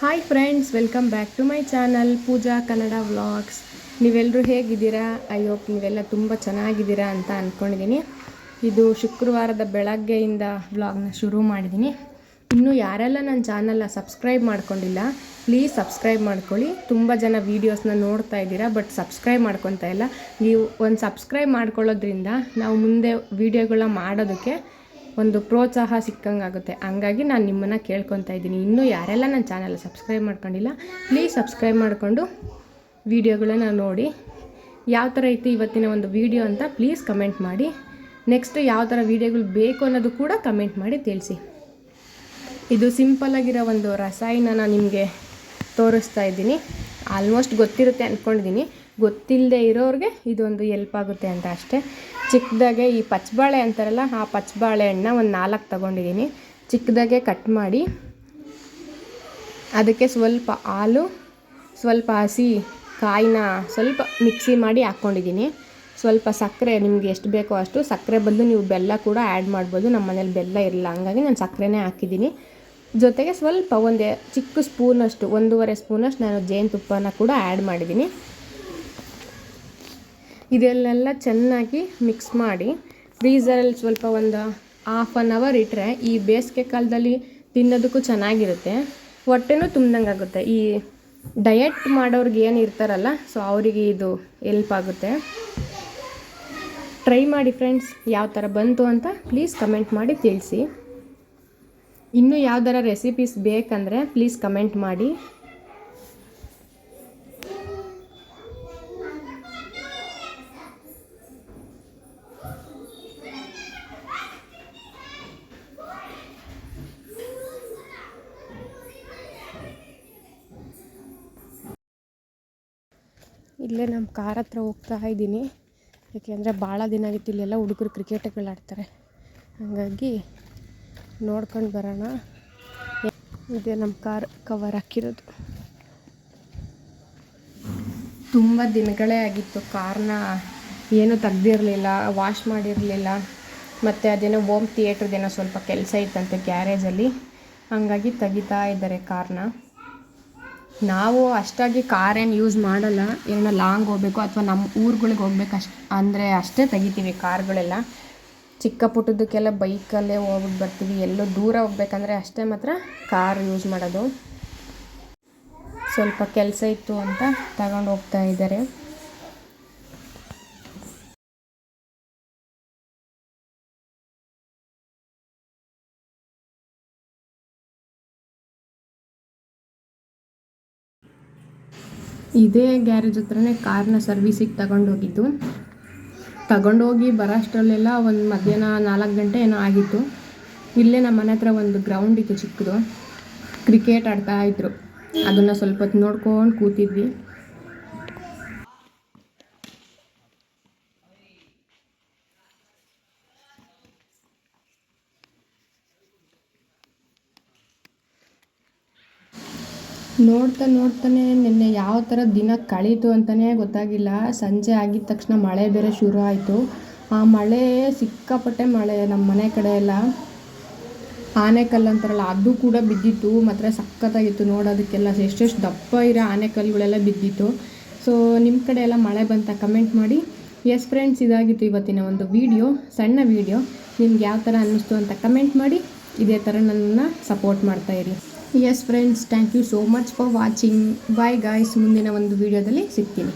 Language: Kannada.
Hi friends welcome back to my channel Pooja Kannada vlogs ನೀವೆಲ್ಲರೂ ಹೇಗಿದ್ದೀರಾ? ಐ ಹೋಪ್ ನೀವೆಲ್ಲ ತುಂಬ ಚೆನ್ನಾಗಿದ್ದೀರಾ ಅಂತ ಅಂದ್ಕೊಂಡಿದ್ದೀನಿ ಇದು ಶುಕ್ರವಾರದ ಬೆಳಗ್ಗೆಯಿಂದ ವ್ಲಾಗ್ನ ಶುರು ಮಾಡಿದ್ದೀನಿ. ಇನ್ನೂ ಯಾರೆಲ್ಲ ನನ್ನ ಚಾನಲ್ನ ಸಬ್ಸ್ಕ್ರೈಬ್ ಮಾಡ್ಕೊಂಡಿಲ್ಲ ಪ್ಲೀಸ್ ಸಬ್ಸ್ಕ್ರೈಬ್ ಮಾಡ್ಕೊಳ್ಳಿ. ತುಂಬ ಜನ ವೀಡಿಯೋಸ್ನ ನೋಡ್ತಾ ಇದ್ದೀರಾ ಬಟ್ ಸಬ್ಸ್ಕ್ರೈಬ್ ಮಾಡ್ಕೊತಾ ಇಲ್ಲ. ನೀವು ಒಂದು ಸಬ್ಸ್ಕ್ರೈಬ್ ಮಾಡ್ಕೊಳ್ಳೋದ್ರಿಂದ ನಾವು ಮುಂದೆ ವೀಡಿಯೋಗಳನ್ನ ಮಾಡೋದಕ್ಕೆ ಒಂದು ಪ್ರೋತ್ಸಾಹ ಸಿಕ್ಕಂಗಾಗುತ್ತೆ ಹಂಗಾಗಿ ನಾನು ನಿಮ್ಮನ್ನು ಕೇಳ್ಕೊತಾ ಇದ್ದೀನಿ. ಇನ್ನೂ ಯಾರೆಲ್ಲ ನನ್ನ ಚಾನಲ್ ಸಬ್ಸ್ಕ್ರೈಬ್ ಮಾಡ್ಕೊಂಡಿಲ್ಲ ಪ್ಲೀಸ್ ಸಬ್ಸ್ಕ್ರೈಬ್ ಮಾಡಿಕೊಂಡು ವೀಡಿಯೋಗಳನ್ನ ನೋಡಿ. ಯಾವ ಥರ ಇತ್ತು ಇವತ್ತಿನ ಒಂದು ವೀಡಿಯೋ ಅಂತ ಪ್ಲೀಸ್ ಕಮೆಂಟ್ ಮಾಡಿ. ನೆಕ್ಸ್ಟ್ ಯಾವ ಥರ ವೀಡಿಯೋಗಳು ಬೇಕು ಅನ್ನೋದು ಕೂಡ ಕಮೆಂಟ್ ಮಾಡಿ ತಿಳಿಸಿ. ಇದು ಸಿಂಪಲ್ಲಾಗಿರೋ ಒಂದು ರಸಾಯನನ ನಿಮಗೆ ತೋರಿಸ್ತಾ ಇದ್ದೀನಿ. ಆಲ್ಮೋಸ್ಟ್ ಗೊತ್ತಿರುತ್ತೆ ಅಂದ್ಕೊಂಡಿದ್ದೀನಿ ಗೊತ್ತಿಲ್ಲದೆ ಇರೋರಿಗೆ ಇದೊಂದು ಎಲ್ಪ್ ಆಗುತ್ತೆ ಅಂತ ಅಷ್ಟೇ. ಚಿಕ್ಕದಾಗೆ ಈ ಪಚ್ಚಬಾಳೆ ಅಂತಾರಲ್ಲ, ಆ ಪಚ್ಚಬಾಳೆ ಹಣ್ಣ ಒಂದು ನಾಲ್ಕು ತಗೊಂಡಿದ್ದೀನಿ ಚಿಕ್ಕದಾಗೆ ಕಟ್ ಮಾಡಿ, ಅದಕ್ಕೆ ಸ್ವಲ್ಪ ಹಾಲು, ಸ್ವಲ್ಪ ಹಸಿ ಕಾಯಿನ ಸ್ವಲ್ಪ ಮಿಕ್ಸಿ ಮಾಡಿ ಹಾಕ್ಕೊಂಡಿದ್ದೀನಿ ಸ್ವಲ್ಪ ಸಕ್ಕರೆ ನಿಮಗೆ ಎಷ್ಟು ಬೇಕೋ ಅಷ್ಟು ಸಕ್ಕರೆ ಬದಲು ನೀವು ಬೆಲ್ಲ ಕೂಡ ಆ್ಯಡ್ ಮಾಡ್ಬೋದು. ನಮ್ಮ ಮನೇಲಿ ಬೆಲ್ಲ ಇರಲ್ಲ, ಹಂಗಾಗಿ ನಾನು ಸಕ್ಕರೆನೇ ಹಾಕಿದ್ದೀನಿ ಜೊತೆಗೆ ಸ್ವಲ್ಪ ಒಂದೇ ಚಿಕ್ಕ ಸ್ಪೂನಷ್ಟು ಒಂದೂವರೆ ಸ್ಪೂನಷ್ಟು ನಾನು ಜೇನುತುಪ್ಪನ ಕೂಡ ಆ್ಯಡ್ ಮಾಡಿದ್ದೀನಿ ಇದೆಲ್ಲೆಲ್ಲ ಚೆನ್ನಾಗಿ ಮಿಕ್ಸ್ ಮಾಡಿ ಫ್ರೀಝರಲ್ಲಿ ಸ್ವಲ್ಪ ಒಂದು ಹಾಫ್ ಆನ್ ಅವರ್ ಇಟ್ಟರೆ ಈ ಬೇಸಿಗೆ ಕಾಲದಲ್ಲಿ ತಿನ್ನೋದಕ್ಕೂ ಚೆನ್ನಾಗಿರುತ್ತೆ. ಹೊಟ್ಟೆನೂ ಆಗುತ್ತೆ. ಈ ಡಯಟ್ ಮಾಡೋರ್ಗೆ ಏನು ಇರ್ತಾರಲ್ಲ ಸೊ ಅವರಿಗೆ ಇದು ಎಲ್ಪ್ ಆಗುತ್ತೆ. ಟ್ರೈ ಮಾಡಿ ಫ್ರೆಂಡ್ಸ್ ಯಾವ ಥರ ಬಂತು ಅಂತ ಪ್ಲೀಸ್ ಕಮೆಂಟ್ ಮಾಡಿ ತಿಳಿಸಿ. ಇನ್ನೂ ಯಾವ್ದಾರ ರೆಸಿಪೀಸ್ ಬೇಕಂದರೆ ಪ್ಲೀಸ್ ಕಮೆಂಟ್ ಮಾಡಿ. ಇಲ್ಲೇ ನಮ್ಮ ಕಾರ್ ಹತ್ರ ಹೋಗ್ತಾ ಇದ್ದೀನಿ. ಯಾಕೆಂದರೆ ಭಾಳ ದಿನ ಆಗಿತ್ತು ಇಲ್ಲೆಲ್ಲ ಹುಡುಗರು ಕ್ರಿಕೆಟ್ಗಳು ಆಡ್ತಾರೆ ಹಾಗಾಗಿ ನೋಡ್ಕೊಂಡು ಬರೋಣ. ಇದೆ ನಮ್ಮ ಕಾರ್ ಕವರ್ ಹಾಕಿರೋದು. ತುಂಬ ದಿನಗಳೇ ಆಗಿತ್ತು ಕಾರ್ನ ಏನೂ ತೆಗ್ದಿರಲಿಲ್ಲ ವಾಶ್ ಮಾಡಿರಲಿಲ್ಲ. ಮತ್ತು ಅದೇನೋ ಓಮ್ ಥಿಯೇಟ್ರದ್ದೇನೋ ಸ್ವಲ್ಪ ಕೆಲಸ ಇತ್ತಂತೆ ಗ್ಯಾರೇಜಲ್ಲಿ ಹಾಗಾಗಿ ತೆಗಿತಾ ಇದ್ದಾರೆ ಕಾರ್ನ. ನಾವು ಅಷ್ಟಾಗಿ ಕಾರ್ ಏನು ಯೂಸ್ ಮಾಡಲ್ಲ. ಏನೋ ಲಾಂಗ್ ಹೋಗ್ಬೇಕು ಅಥವಾ ನಮ್ಮ ಊರುಗಳಿಗೆ ಹೋಗ್ಬೇಕು ಅಷ್ಟು, ಅಂದರೆ ಅಷ್ಟೇ ತೆಗಿತೀವಿ ಕಾರ್ಗಳೆಲ್ಲ ಚಿಕ್ಕ ಪುಟ್ಟದಕ್ಕೆಲ್ಲ ಬೈಕಲ್ಲೇ ಹೋಗ್ಬಿಟ್ಟು ಬರ್ತೀವಿ. ಎಲ್ಲೋ ದೂರ ಹೋಗ್ಬೇಕಂದ್ರೆ ಅಷ್ಟೇ ಮಾತ್ರ ಕಾರ್ ಯೂಸ್ ಮಾಡೋದು. ಸ್ವಲ್ಪ ಕೆಲಸ ಇತ್ತು ಅಂತ ತಗೊಂಡು ಹೋಗ್ತಾ ಇದ್ದಾರೆ. ಇದೇ ಗ್ಯಾರೇಜ್ ಹತ್ರನೇ ಕಾರ್ನ ಸರ್ವಿಸಿಗೆ ತಗೊಂಡೋಗಿದ್ದು. ತಗೊಂಡೋಗಿ ಬರೋಷ್ಟರಲ್ಲೆಲ್ಲ ಒಂದು ಮಧ್ಯಾಹ್ನ ನಾಲ್ಕು ಗಂಟೆ ಏನೋ ಆಗಿತ್ತು. ಇಲ್ಲೇ ನಮ್ಮ ಮನೆ ಹತ್ರ ಒಂದು ಗ್ರೌಂಡ್ ಇತ್ತು ಚಿಕ್ಕದು. ಕ್ರಿಕೆಟ್ ಆಡ್ತಾ ಇದ್ರು. ಅದನ್ನು ಸ್ವಲ್ಪ ಹೊತ್ತು ನೋಡ್ಕೊಂಡು ಕೂತಿದ್ವಿ. ನೋಡ್ತಾ ನೋಡ್ತಾನೆ, ನಿನ್ನೆ ಯಾವ ಥರ ದಿನ ಕಳೀತು ಅಂತಲೇ ಗೊತ್ತಾಗಿಲ್ಲ. ಸಂಜೆ ಆಗಿದ ತಕ್ಷಣ ಮಳೆ ಬೇರೆ ಶುರು ಆಯಿತು. ಆ ಮಳೆ, ಸಿಕ್ಕಾಪಟ್ಟೆ ಮಳೆ ನಮ್ಮ ಮನೆ ಕಡೆ ಎಲ್ಲ. ಆನೆಕಲ್ಲು ಅಂತಾರಲ್ಲ, ಅದು ಕೂಡ ಬಿದ್ದಿತ್ತು. ಮಾತ್ರ ಸಖತ್ತಾಗಿತ್ತು ನೋಡೋದಕ್ಕೆಲ್ಲ. ಎಷ್ಟೆಷ್ಟು ದಪ್ಪ ಇರೋ ಆನೆಕಲ್ಲುಗಳೆಲ್ಲ ಬಿದ್ದಿತ್ತು. ಸೊ ನಿಮ್ಮ ಕಡೆ ಎಲ್ಲ ಮಳೆ ಬಂತ ಕಮೆಂಟ್ ಮಾಡಿ. ಎಸ್ ಫ್ರೆಂಡ್ಸ್ ಇದಾಗಿತ್ತು ಇವತ್ತಿನ ಒಂದು ವೀಡಿಯೋ ಸಣ್ಣ ವೀಡಿಯೋ ನಿಮ್ಗೆ ಯಾವ ಥರ ಅನ್ನಿಸ್ತು ಅಂತ ಕಮೆಂಟ್ ಮಾಡಿ. ಇದೇ ಥರ ನನ್ನನ್ನು support ಮಾಡ್ತಾಯಿರಿ yes friends thank you so much for watching bye guys ಮುಂದಿನ ಒಂದು ವಿಡಿಯೋದಲ್ಲಿ ಸಿಗ್ತೀನಿ.